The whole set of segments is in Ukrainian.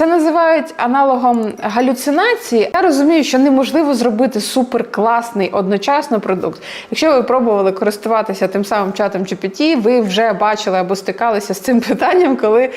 Це називають аналогом галюцинації. Я розумію, що неможливо зробити суперкласний одночасно продукт. Якщо ви пробували користуватися тим самим чатом GPT, ви вже бачили або стикалися з цим питанням, коли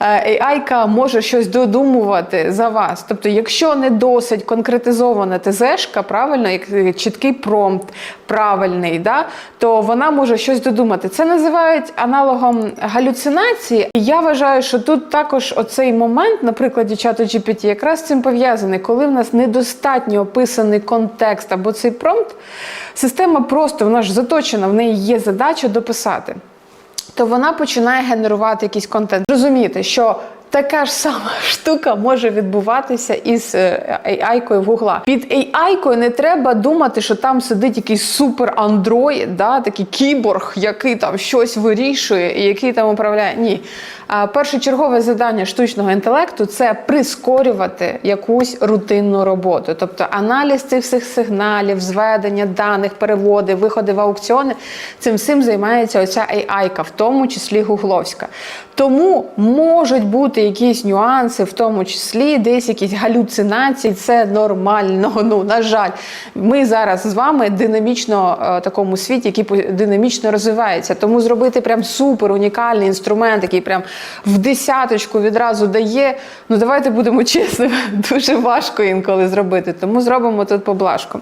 е, AI може щось додумувати за вас. Тобто, якщо не досить конкретизована ТЗшка, правильно, як чіткий промпт, правильний, да, то вона може щось додумати. Це називають аналогом галюцинації. І я вважаю, що тут також оцей момент, на прикладі чату GPT, якраз з цим пов'язане, коли в нас недостатньо описаний контекст або цей промпт, система просто вона ж заточена, в неї є задача дописати. То вона починає генерувати якийсь контент. Розуміти, що така ж сама штука може відбуватися із е, AI-кою Гугла. Під AI-кою не треба думати, що там сидить якийсь супер андроїд, да, такий кіборг, який там щось вирішує і який там управляє. Ні. А першочергове завдання штучного інтелекту це прискорювати якусь рутинну роботу, тобто аналіз цих всіх сигналів, зведення даних, переводи, виходи в аукціони. Цим всім займається оця AI-ка, в тому числі гугловська. Тому можуть бути якісь нюанси, в тому числі десь якісь галюцинації. Це нормально. Ну на жаль, ми зараз з вами динамічно е, такому світі, який динамічно розвивається. Тому зробити прям супер унікальний інструмент, який прям в десяточку відразу дає. Ну давайте будемо чесними, дуже важко інколи зробити. Тому зробимо тут поблажку.